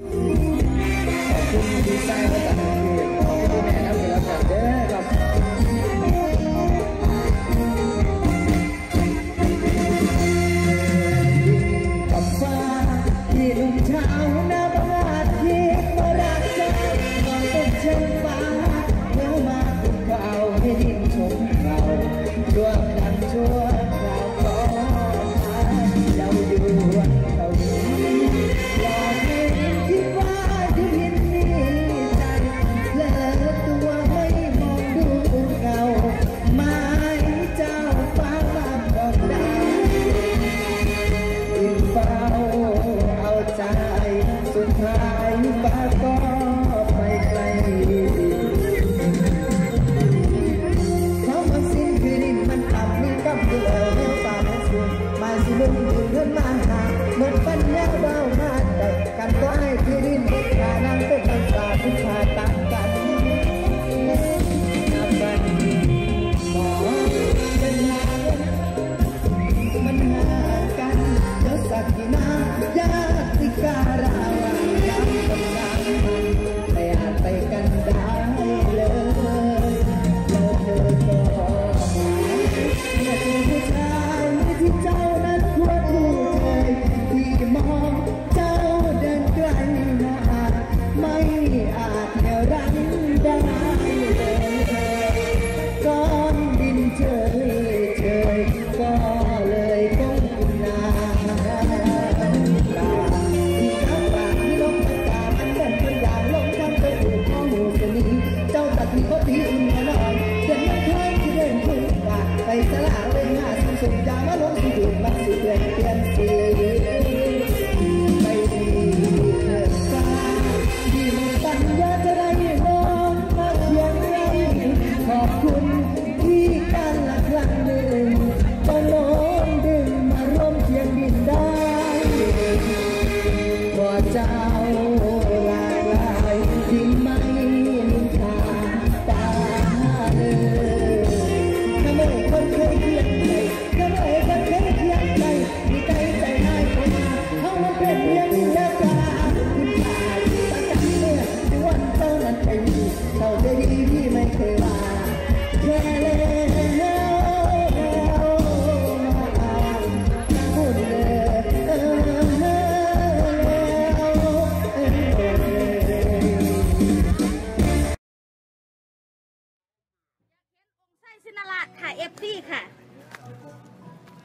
ขอบคุณดีไซน์มาจากอัง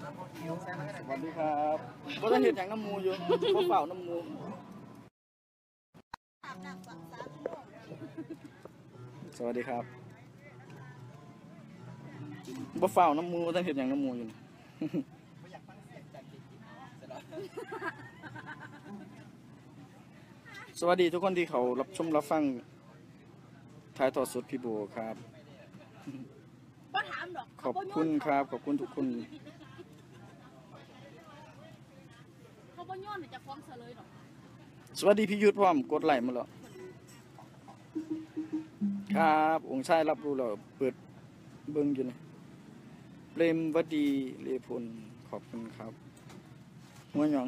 สวัสดีครับก็จะเห็นอย่างน้ำมูอยู่ก็เฝ้าน้ำมูสวัสดีครับบ่เฝ้าน้ำมูต้องเห็นอย่างน้ำมูอยู่นี่สวัสดีทุกคนที่เขารับชมรับฟังถ่ายทอดสดพี่โบครับก็ถามดอกขอบคุณครับ ขอบคุณทุกคน เขา บ่ย้อนจะฟ้องเสลยดอกสวัสดีพี่ยุทธพร้อมกดไลค์มาแล้วครับ องค์ชายรับรู้แล้วเปิดเบิ้งอยู่นี่เปรมวดีเลพลขอบคุณครับหัวหยอง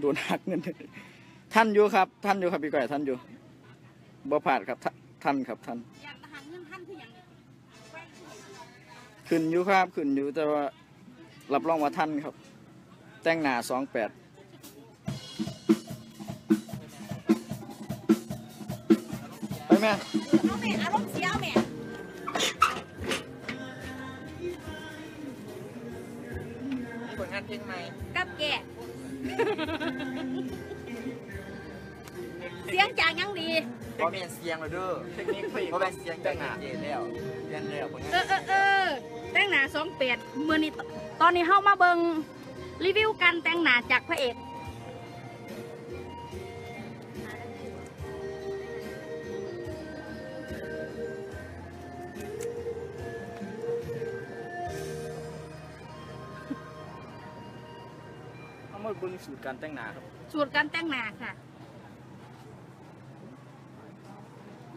โดนหักเงินท่านอยู่ครับ ท่านอยู่ครับพี่ก้อยท่านอยู่บ่ผ่านครับท่านครับท่าน อยากทหารเงินท่านที่อย่างนี้ ขึ้นอยู่ครับขึ้นอยู่แต่ว่ารับรองว่าท่านครับ แต่งหน้าสองแปดไปแม่เอาแม่อารมณ์เสียเอาแม่มีผลงานเพลงใหม่กับแกเสียงจางยังดีเพราะเป็นเสียงเลยเด้อเทคนิคเพราะเป็นเสียงจังหวะเจแล้วเรียนแล้วผลงานเออเออเออ แต่งหน้าสองแปดมือนี้ตตอนนี้เฮามาเบิงรีวิวการแต่งหน้าจากพระเอกเอามาเบิ่งสูตรการแต่งหน้าครับ สูตรการแต่งหน้าค่ะ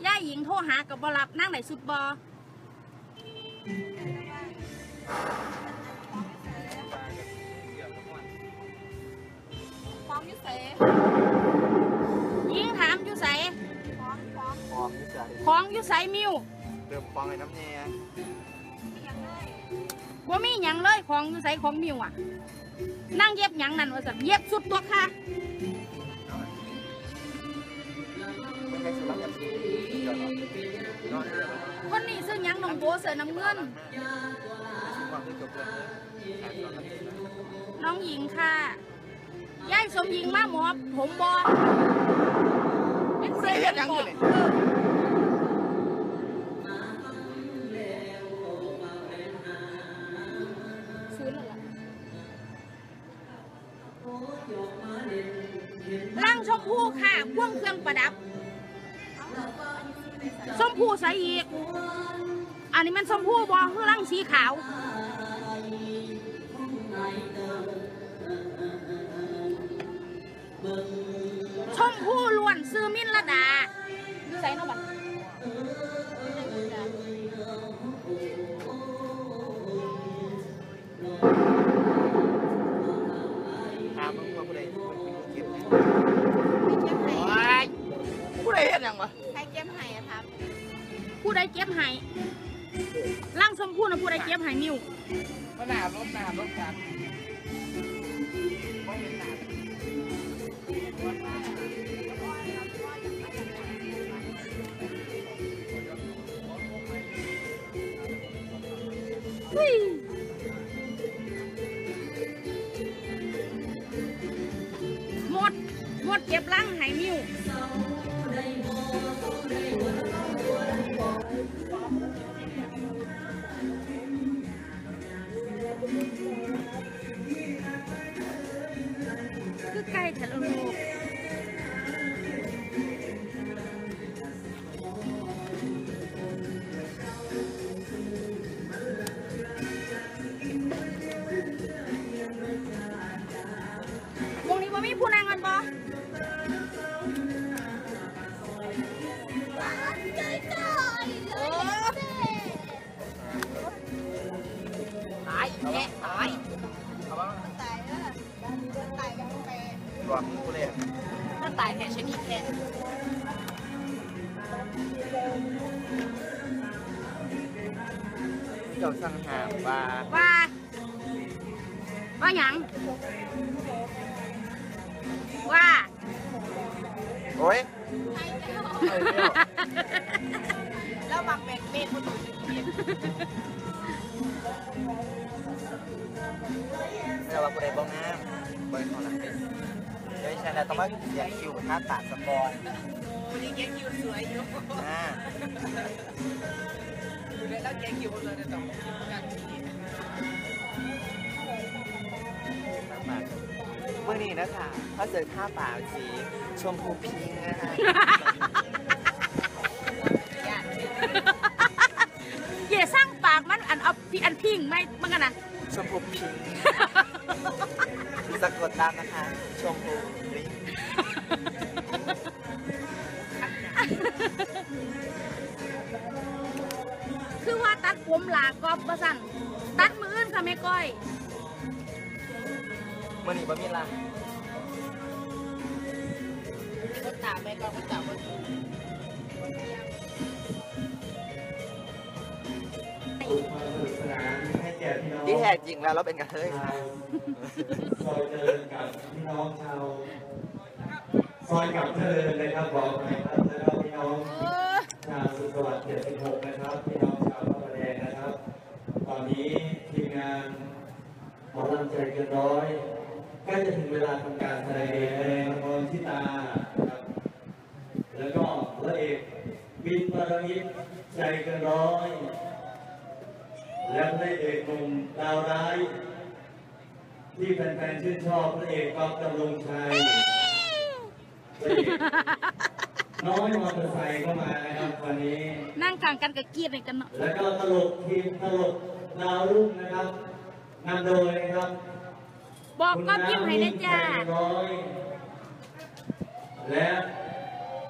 ย่าหญิงโทรหากับบรับนั่งไหนสุดบอ ฟ้องยุเสยิงถามยุใสฟองฟ้องฟองยของยุใสมิวเติมฟองไอ้น้ำเนี่ยยังได้ว่ามีหยังเลยของยุใสของมิวอะ นั่งเย็บหยังนั่นว่าสันเย็บสุดตัวค่ะ โบเสือน้ำเงินชิมความที่จบเลยแอบนอนกันทีนะน้องหญิงค่ะยายสมหญิงมาหมอบผมบอกูได้เฮ็ดหยังอยู่นี่เออซื้อแล้วล่ะร่างชมพูค่ะพ่วงเครื่องประดับ ชมพูใส่อีกอั นนี้มันชมพูบอคือร่างสีขาว ชมพู่ล้วนซื้อมินละดาดูใส่เนาะบัดถามมึงว่ากูได้เก็บไหมโอ้ยกูได้เฮ็ดหยังวะใครเก็บให้อะครับ ผู้ใดเก็บให้ ร่างชมพู่นะผู้ใดเก็บให้มิวมันหนารถหนารถกันบ่เห็นหน้าเฮ้ย รวมกูเลยถ้าตายแค่ชนิดแค่เจ้าสั่งหามว่าว่าว่าหยังว่าโอ้ยแล้วบางแบ่งเมฆคนอื่นแต่ว่ากูได้บ้องน้ำบริขารหลังเป็น เดี๋ยวฉันต้องมาเสียคิวท่าตัดสปอยวันนี้แกคิวสวยอยู่อ่าแล้วแกคิวเลยจะต้องการเมื่อนี้นะคะเขาเจอท่าป่าสีชมพูพิงค์นะคะอย่าสร้างปากมันอันเอาพี่อันพิงไม่มันกันนะชมพูพิงค์ สะกดตามนะคะ ชมพูพิงค์คือว่าตัดผมหลากอบประสันตัดมืออื่นค่ะแม่ก้อยเมื่อนี้บ่มีละก็ตาแม่ก้อยก็ตาคน ที่แท้จริงแล้วเราเป็นกระเทยค่ะซอยเจริญกับพี่น้องชาวซอยกับเจริญนะครับบอกหน่อยครับแล้วก็พี่น้องชาวสุขสวัสดิ์76นะครับพี่น้องชาวพระประแดงนะครับ ตอนนี้ทีมงานหมอลำใจเกินร้อยใกล้จะถึงเวลาทำการแสดงแสดงละครชิตาครับแล้วก็พระเอกบินปรมิตรใจเกินร้อย และพระเอกหนุ่มดาวร้าย ที่แฟนๆชื่นชอบพระเอกก๊อฟดำรงชัยพระเอกน้อยมอเตอร์ไซค์ก็มานะครับวันนี้ นั่งกลางกันกับกรีดในกันเนาะแล้วก็ตลกทีมตลกดาวรุ่งนะครับนำโดยนะครับบอกคุณก็ยิ้มให้นะจ้าใจร้อยและ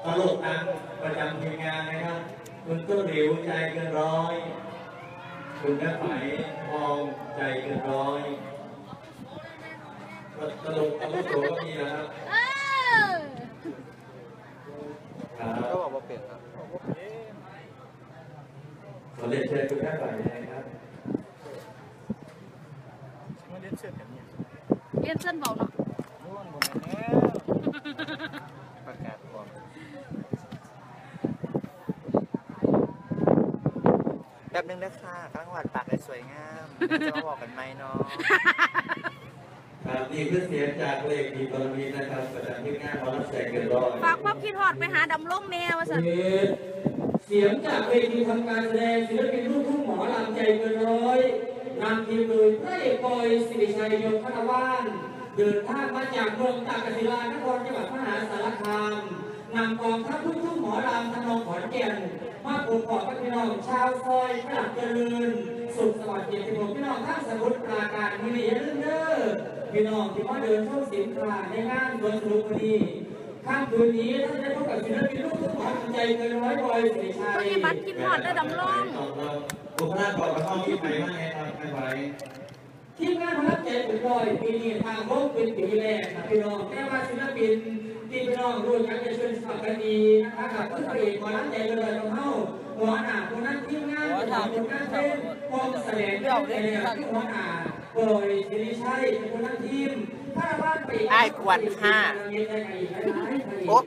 ตลกดังประจำทีมงานนะครับ คุณต้นหลิวใจเกินร้อย คุณแม่ไหมทองใจเกินร้อยคตลกอาวุโสก็มีนะครับเออครับก็บอกว่าเปลี่ยนครับขอเรียนเชิญคุณแม่ฝ่ายนะครับไม่ได้เชื่อกันเนี่ยเรียนเส้นเบาเนาะ ร่วงหมดแล้ว ประกาศบอกแป๊บ นึงนะค่ะกำลังหวาดปากเลยสวยงามจะมาบอกกันไหมเนาะครับนี่คือเสียงจากเลขทีบารมีนะครับประจำที่งานหมอรับแสงเกินร้อยฝากความคิดฮอดไปหาดำลงแนวว่าสันเสียงจากเวทีทำการแสดงศิลปินลูกทุ่งหมอลำใจเกินร้อยนำทีมโดยพระเอกบอยสิริชัยยงคณวานเดินทางมาจากเมืองตากศิลานครจังหวัดมหาสารคามนำกองทัพลูกทุ่งหมอลำทำนองขอนแก่น มาปลูกขอบกับพี่น้องชาวซอยพระหลักเจริญ สุขสวัสดิ์เกียรติภูมิพี่น้องทั้งสมุทรปราการมีอย่าลืมเด้อพี่น้องที่มาเดินชมสินค้าในงานสวนสนุกวันนี้ค่ำคืนนี้ท่านจะพบกับศิลปินลูกทุ่งหมอลำใจเกินร้อยบอยสิริชัตัวยนี้บัตรคิดฮอดได้อดำลงคุณพระบอกกระท่อมที่ไหนบ้างไงครับไม่ไหวทีมงานพลังใจเกินร้อยปีนี้ทางโลกเป็นปีแรกนะพี่น้องแม้ว่าศิลปิน ที่พี่น้องรู้จักจะชวนสมัครกันดีนะคะกับผู้ผลิตหมอลำใจเกินร้อยของเฮาหัวหน้าคนนั้นทีมงานคนนั้นคนนั้นเป็นวงแสดงเดี่ยวเลยที่หัวหน้าบอยสิริชัยเป็นคนนั้นทีมถ้าบ้านไปไอ้กวนค่ะโอ๊ะ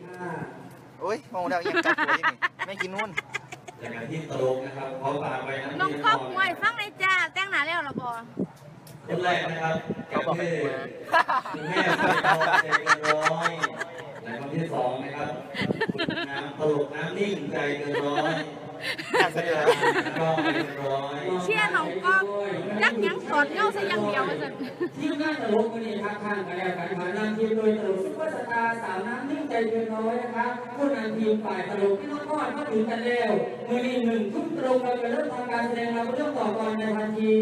โอ้ยมองแล้วยังจับหัวอยู่นี่ไม่กินนู่นจากการที่ตลกนะครับขอฝากไว้นะน้องก๊อฟมวยฟังในอยจ้าแต่งหน้าแล้วเหรอบอคนแรกนะครับเขาบอกให้คือมาคุณแม่ใส่ทองใจเกินร้อย และคนที่สองนะครับคุณน้ำตลกน้ำนิ่งใจเกินร้อยการแสดงก็เกินร้อยเชียร์น้องก๊อฟยักหยังสอดเงาซะอยังเดียวว่าสันทีมงานตลกวันนี้ทักทางกันแล้วกันมานำทีมโดยตลกซุปเปอร์สตาร์สาวน้ำนิ่งใจเกินร้อยนะครับผู้นำทีมฝ่ายตลกที่น้องก้อนมาถึงกันแล้วมือนี้หนึ่งทุ่มตรงเราจะเริ่มทำการแสดงเราเรื่องต่อก่อนในทันที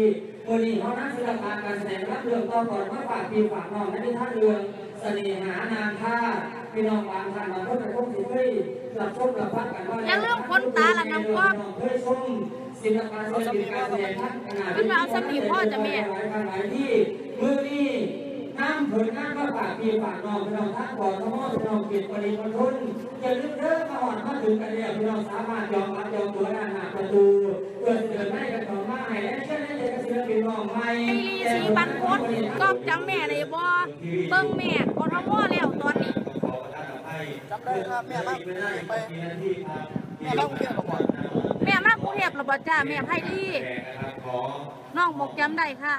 มือนี้เขานักศิลปะการแสดงรับเรื่องต่อก่อนมาฝากทีมฝากน้องนักนิทานเรื่องเสน่หานางท่า พี่น้องบางท่านบางคนเป็นคนที่เคยรับชมรับฟังกันว่าอย่าลืมคนตาละน้องก๊อฟเคยชมศิลปะศิลปินการแสดงทั้งขนาดขึ้นมาเอาสมีพ่อจะแม่หลายหลายที่มือนี้น้ำผลน้ำก็ฝากพี่ฝากน้องพี่น้องทั้งก่อนทั้งหมดพี่น้องเกียรติปริมณฑลอย่าลืมเด้อมาหอดมาถึงกันแล้วพี่น้องสามารถยอมรับยอมตัวด้านหน้าประตูเพื่อเสนอให้กันต่อมาให้และเชื่อในเด็กศิลปินน้องใหม่ไอลีสีบันพดก๊อฟจำแม่ได้บ่เบิ่งแม่กทมแล้วตอนนี้ จำได้ครับแม่บ้างไม่ได้ไปมีหน้าที่ครับแม่บ้างเพื่อนบอกแม่มากรุงเทพแล้วบ่จ้าแม่ไพลี่แขกนะครับขอน้องบอกจำได้ค่ะ